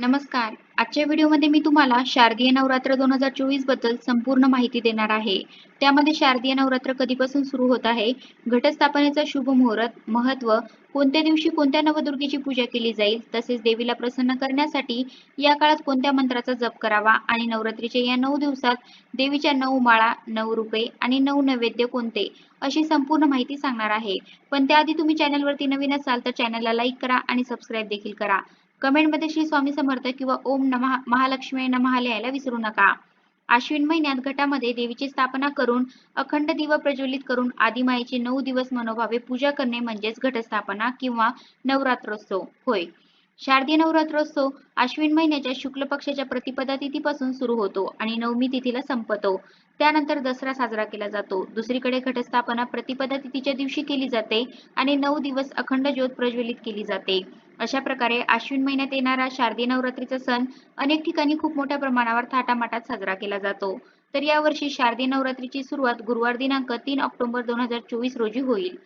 नमस्कार. आजच्या व्हिडिओमध्ये मी तुम्हाला शारदीय नवरात्र दोन हजार चोवीसबद्दल संपूर्ण माहिती देणार आहे. त्यामध्ये शारदीय नवरात्र कधीपासून सुरू होत आहे? घटस्थापनेचा शुभ मुहूर्त महत्त्व कोणत्या दिवशी कोणत्या नवदुर्गेची पूजा केली जाईल? तसेच देवीला प्रसन्न करण्यासाठी या काळात कोणत्या मंत्राचा जप करावा? आणि नवरात्रीच्या या नऊ दिवसात देवीच्या नऊ माळा नऊ रुपये आणि नऊ नैवेद्य कोणते? अशी संपूर्ण माहिती सांगणार आहे. पण त्याआधी तुम्ही चॅनलवरती नवीन असाल तर चॅनलला लाईक करा आणि सबस्क्राईब देखील करा. कमेंटमध्ये श्री स्वामी समर्थ किंवा ओम नमः महालक्ष्मी नमः लिहायला विसरू नका. आश्विन महिन्यात घटामध्ये देवीची स्थापना करून अखंड दिवा प्रज्वलित करून आदिमाईची नऊ दिवस मनोभावे पूजा करणे म्हणजेच घटस्थापना किंवा नवरात्रोत्सव. होय. शारदीय नवरात्रोत्सव आश्विन महिन्याच्या शुक्ल पक्षाच्या प्रतिपदा तिथीपासून सुरू होतो आणि नवमी तिथीला संपतो. त्यानंतर दसरा साजरा केला जातो. दुसरीकडे घटस्थापना प्रतिपदा तिथीच्या दिवशी केली जाते आणि नऊ दिवस अखंड ज्योत प्रज्वलित केली जाते. अशा प्रकारे आश्विन महिन्यात येणारा शारदीय नवरात्रीचा सण अनेक ठिकाणी खूप मोठ्या प्रमाणावर थाटामाटात साजरा केला जातो. तर यावर्षी शारदीय नवरात्रीची सुरुवात गुरुवार दिनांक तीन ऑक्टोबर दोन हजार चोवीस रोजी होईल.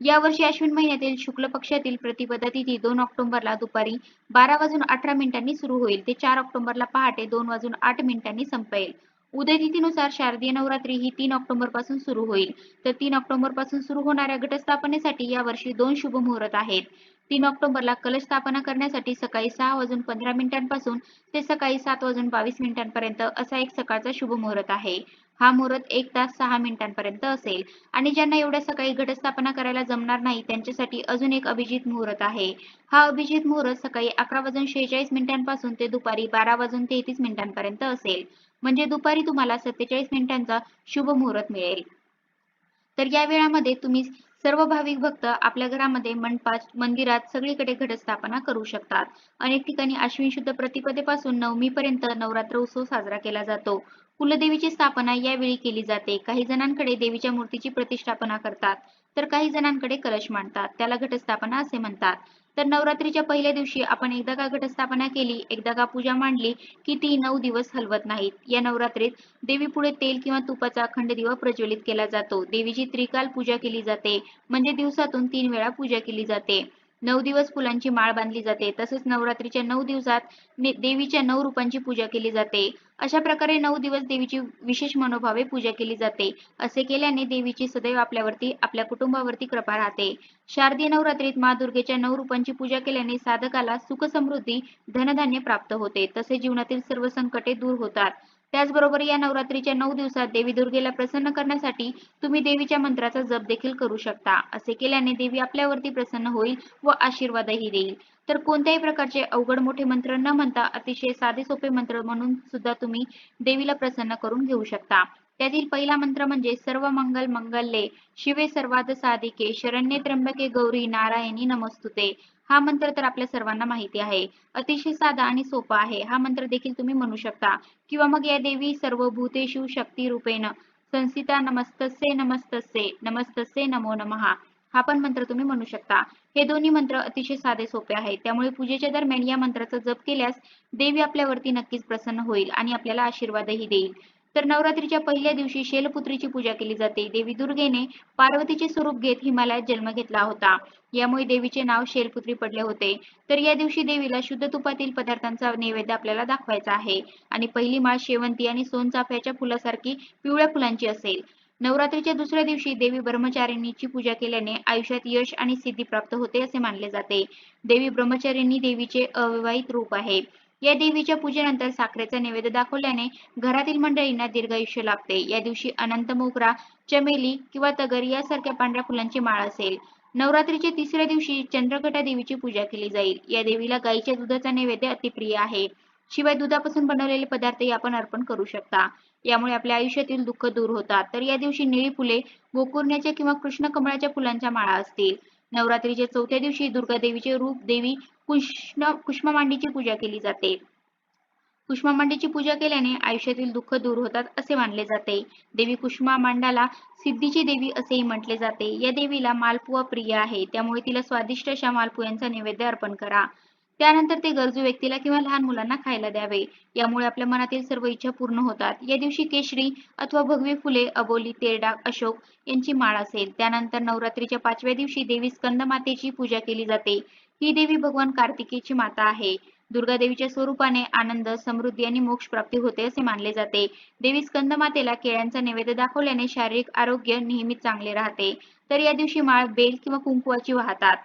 यावर्षी अश्विन महिन्यातील शुक्ल पक्षातील प्रतिपदा तिथी दोन ऑक्टोबरला दुपारी बारा वाजून अठरा मिनिटांनी सुरू होईल. ते चार ऑक्टोबरला पहाटे दोन वाजून आठ मिनिटांनी संपेल. उदय तिथीनुसार शारदीय नवरात्री ही तीन ऑक्टोबरपासून सुरू होईल. तर तीन ऑक्टोबरपासून सुरू होणाऱ्या घटस्थापनेसाठी यावर्षी दोन शुभ मुहूर्त आहेत. तीन ऑक्टोबरला कलश स्थापना करण्यासाठी सकाळी सहा वाजून पंधरा मिनिटांपासून ते सकाळी सात वाजून बावीस मिनिटांपर्यंत असा एक सकाळचा शुभ मुहूर्त आहे. हा मुहूर्त एक तास सहा मिनिटांपर्यंत असेल. आणि ज्यांना एवढ्या सकाळी घटस्थापना करायला जमणार नाही त्यांच्यासाठी अजून एक अभिजित मुहूर्त आहे. हा अभिजित मुहूर्त सकाळी अकरा वाजून शेहेचाळीस मिनिटांपासून ते दुपारी बारा वाजून तेहतीस मिनिटांपर्यंत असेल. म्हणजे दुपारी तुम्हाला सत्तेचाळीस मिनिटांचा शुभ मुहूर्त मिळेल. तर या वेळामध्ये तुम्ही सर्व भाविक भक्त आपल्या घरामध्ये मंडपात मंदिरात सगळीकडे घटस्थापना करू शकतात. अनेक ठिकाणी अश्विन शुद्ध प्रतिपदेपासून नवमी पर्यंत नवरात्र उत्सव साजरा केला जातो. कुलदेवीची स्थापना यावेळी केली जाते. काही जणांकडे देवीच्या मूर्तीची प्रतिष्ठापना करतात. तर काही जणांकडे कलश मांडतात. त्याला घटस्थापना असे म्हणतात. तर नवरात्रीच्या पहिल्या दिवशी आपण एकदा का घटस्थापना केली एकदा का पूजा मांडली की ती नऊ दिवस हलवत नाहीत. या नवरात्रीत देवी पुढे तेल किंवा तुपाचा अखंड दिवा प्रज्वलित केला जातो. देवीची त्रिकाल पूजा केली जाते. म्हणजे दिवसातून तीन वेळा पूजा केली जाते. नऊ दिवस फुलांची माळ बांधली जाते. तसेच नवरात्रीच्या नऊ दिवसात देवीच्या नऊ रूपांची पूजा केली जाते. अशा प्रकारे नऊ दिवस देवीची विशेष मनोभावे पूजा केली जाते. असे केल्याने देवीची सदैव आपल्यावरती आपल्या कुटुंबावरती कृपा राहते. शारदीय नवरात्रीत मा दुर्गेच्या नऊ रूपांची पूजा केल्याने साधकाला सुख समृद्धी धनधान्य प्राप्त होते. तसे जीवनातील सर्व संकटे दूर होतात. त्याचबरोबर या नवरात्रीच्या नऊ दिवसात देवी दुर्गेला प्रसन्न करण्यासाठी तुम्ही देवीच्या मंत्राचा जप देखील करू शकता. असे केल्याने देवी आपल्यावरती प्रसन्न होईल व आशीर्वादही देईल. तर कोणत्याही प्रकारचे अवघड मोठे मंत्र न म्हणता अतिशय साधे सोपे मंत्र म्हणून सुद्धा तुम्ही देवीला प्रसन्न करून घेऊ शकता. त्यातील पहिला मंत्र म्हणजे सर्व मंगल मंगल्ये शिवे सर्वात साधिके शरण्ये त्र्यंबके गौरी नारायणी नमस्तुते. हा मंत्र तर आपल्या सर्वांना माहिती आहे. अतिशय साधा आणि सोपा आहे. हा मंत्र देखील तुम्ही म्हणू शकता. किंवा मग या देवी सर्व भूतेषु शक्ती रूपेण संसिता नमस्तसे नमस्तसे नमस्तसे नमो नमहा हा पण मंत्र तुम्ही म्हणू शकता. हे दोन्ही मंत्र अतिशय साधे सोपे आहेत. त्यामुळे पूजेच्या दरम्यान या मंत्राचा जप केल्यास देवी आपल्यावरती नक्कीच प्रसन्न होईल आणि आपल्याला आशीर्वादही देईल. तर नवरात्रीच्या पहिल्या दिवशी शैलपुत्रीची पूजा केली जाते. देवी दुर्गेने पार्वतीचे स्वरूप घेत हिमालयात जन्म घेतला होता. यामुळे देवीचे नाव शैलपुत्री पडले होते. तर या दिवशी देवीला शुद्ध तुपातील पदार्थांचा नैवेद्य आपल्याला दाखवायचा आहे. आणि पहिली माळ शेवंती आणि सोनचाफ्याच्या फुलासारखी पिवळ्या फुलांची असेल. नवरात्रीच्या दुसऱ्या दिवशी देवी ब्रह्मचारिणीची पूजा केल्याने आयुष्यात यश आणि सिद्धी प्राप्त होते असे मानले जाते. देवी ब्रह्मचारिणी देवीचे अविवाहित रूप आहे. या देवीच्या पूजेनंतर साखरेचा नैवेद्य दाखवल्याने घरातील मंडळींना दीर्घायुष्य लाभते. या दिवशी अनंत मोगरा चमेली किंवा तगर यासारख्या पांढऱ्या फुलांची माळ असेल. नवरात्रीच्या तिसऱ्या दिवशी चंद्रकटा देवीची पूजा केली जाईल. या देवीला गायीच्या दुधाचा नैवेद्य अतिप्रिय आहे. शिवाय दुधापासून बनवलेले पदार्थही आपण अर्पण करू शकता. यामुळे आपल्या आयुष्यातील दुःख दूर होतात. तर या दिवशी निळी फुले गोकुर्ण्याच्या किंवा कृष्ण कमळाच्या फुलांच्या माळा असतील. नवरात्रीच्या चौथ्या दिवशी दुर्गा देवीचे रूप देवी कृष्ण कुष्ममांडीची पूजा केली जाते. कुष्मामांडीची पूजा केल्याने आयुष्यातील दुःख दूर होतात असे मानले जाते. देवी कुष्मामांडाला सिद्धीची देवी असेही म्हटले जाते. या देवीला मालपुआ प्रिय आहे. त्यामुळे तिला स्वादिष्ट अशा मालपुयांचा नैवेद्य अर्पण करा. त्यानंतर ते गरजू व्यक्तीला किंवा लहान मुलांना खायला द्यावे. यामुळे आपल्या मनातील सर्व इच्छा पूर्ण होतात. या दिवशी केशरी अथवा भगवी फुले अबोली तेरडा अशोक यांची माळ असेल. त्यानंतर नवरात्रीच्या पाचव्या दिवशी देवी स्कंद मातेची पूजा केली जाते. ही देवी भगवान कार्तिकेची माता आहे. दुर्गा देवीच्या स्वरूपाने आनंद समृद्धी आणि मोक्ष प्राप्ती होते असे मानले जाते. देवी स्कंदमातेला केळ्यांचा नैवेद्य दाखवल्याने शारीरिक आरोग्य नेहमीच चांगले राहते. तर या दिवशी माळ बेल किंवा कुंकुवाची वाहतात.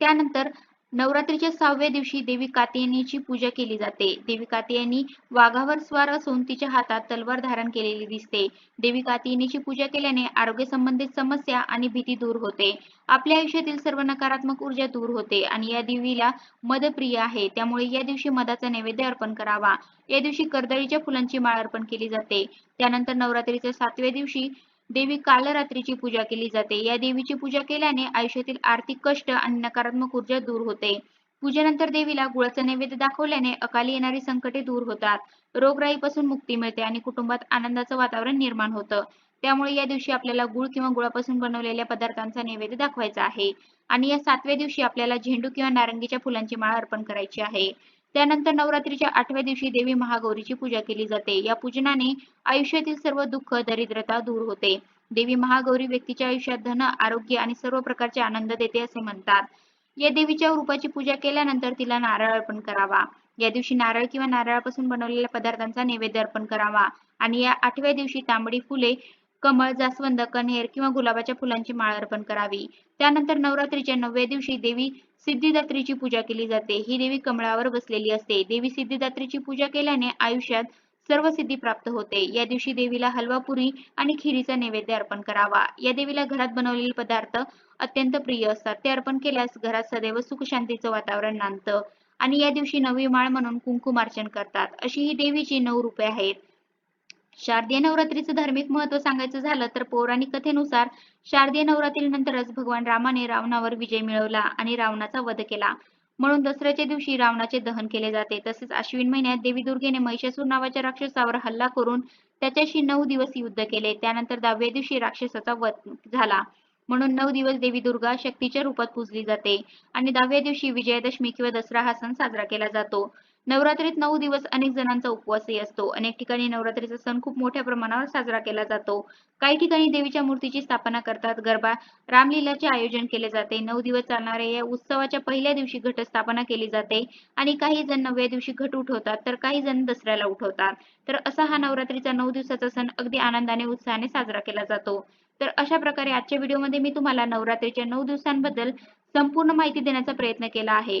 त्यानंतर नवरात्रीच्या सहाव्या दिवशी देवी कात्यायनीची पूजा केली जाते. देवी कात्यायनी वाघावर स्वार असून तिच्या हातात तलवार धारण केलेली दिसते. देवी कात्यायनीची पूजा केल्याने आरोग्य संबंधित समस्या आणि भीती दूर होते. आपल्या आयुष्यातील सर्व नकारात्मक ऊर्जा दूर होते आणि या देवीला मदप्रिय आहे. त्यामुळे या दिवशी मधाचा नैवेद्य अर्पण करावा. या दिवशी कर्दळीच्या फुलांची माळ अर्पण केली जाते. त्यानंतर नवरात्रीच्या सातव्या दिवशी देवी कालरात्रीची पूजा केली जाते. या देवीची पूजा केल्याने आयुष्यातील आर्थिक कष्ट आणि नकारात्मक ऊर्जा दूर होते. पूजेनंतर देवीला गुळाचा नैवेद्य दाखवल्याने अकाली येणारी संकटे दूर होतात. रोगराईपासून मुक्ती मिळते आणि कुटुंबात आनंदाचं वातावरण निर्माण होतं. त्यामुळे या दिवशी आपल्याला गुळ किंवा गुळापासून बनवलेल्या पदार्थांचा नैवेद्य दाखवायचा आहे. आणि या सातव्या दिवशी आपल्याला झेंडू किंवा नारंगीच्या फुलांची माळ अर्पण करायची आहे. त्यानंतर नवरात्रीच्या आठव्या दिवशी देवी महागौरीची पूजा केली जाते. या पूजनाने आयुष्यातील सर्व दुःख दरिद्रता दूर होते. देवी महागौरी व्यक्तीच्या आयुष्यात धन आरोग्य आणि सर्व प्रकारचे आनंद देते असे म्हणतात. या देवीच्या रूपाची पूजा केल्यानंतर तिला नारळ अर्पण करावा. या दिवशी नारळ किंवा नारळापासून बनवलेल्या पदार्थांचा नैवेद्य अर्पण करावा. आणि या आठव्या दिवशी तांबडी फुले कमळ जास्वंद कण्हेर किंवा गुलाबाच्या फुलांची माळ अर्पण करावी. त्यानंतर नवरात्रीच्या नवव्या दिवशी देवी सिद्धिदात्रीची पूजा केली जाते. ही देवी कमळावर बसलेली असते. देवी सिद्धिदात्रीची पूजा केल्याने आयुष्यात सर्व सिद्धी प्राप्त होते. या दिवशी देवीला हलवा पुरी आणि खिरीचा नैवेद्य अर्पण करावा. या देवीला घरात बनवलेले पदार्थ अत्यंत प्रिय असतात. ते अर्पण केल्यास घरात सदैव सुख शांतीचं वातावरण नांदतं आणि या दिवशी नवी माळ म्हणून कुंकुमार्चन करतात. अशी ही देवीची नऊ रूपे आहेत. शारदीय नवरात्रीचं धार्मिक महत्त्व सांगायचं झालं तर पौराणिक कथेनुसार शारदीय नवरात्रीनंतरच भगवान रामाने रावणावर विजय मिळवला आणि रावणाचा वध केला. म्हणून दसऱ्याच्या दिवशी रावणाचे दहन केले जाते. तसेच अश्विन महिन्यात देवी दुर्गेने महिषासूर नावाच्या राक्षसावर हल्ला करून त्याच्याशी नऊ दिवस युद्ध केले. त्यानंतर दहाव्या दिवशी राक्षसाचा वध झाला. म्हणून नऊ दिवस देवी दुर्गा शक्तीच्या रूपात पूजली जाते आणि दहाव्या दिवशी विजयादशमी किंवा दसरा हा सण साजरा केला जातो. नवरात्रीत नऊ दिवस अनेक जणांचा उपवासही असतो. अनेक ठिकाणी नवरात्रीचा सण खूप मोठ्या प्रमाणावर साजरा केला जातो. काही ठिकाणी देवीच्या मूर्तीची स्थापना करतात. गरबा रामलीलाचे आयोजन केले जाते. नऊ दिवस चालणाऱ्या या उत्सवाच्या पहिल्या दिवशी घटस्थापना केली जाते आणि काही जण नवव्या दिवशी घट उठवतात तर काही जण दसऱ्याला उठवतात. तर असा हा नवरात्रीचा नऊ दिवसाचा सण अगदी आनंदाने उत्साहाने साजरा केला जातो. तर अशा प्रकारे आजच्या व्हिडिओमध्ये मी तुम्हाला नवरात्रीच्या नऊ दिवसांबद्दल संपूर्ण माहिती देण्याचा प्रयत्न केला आहे.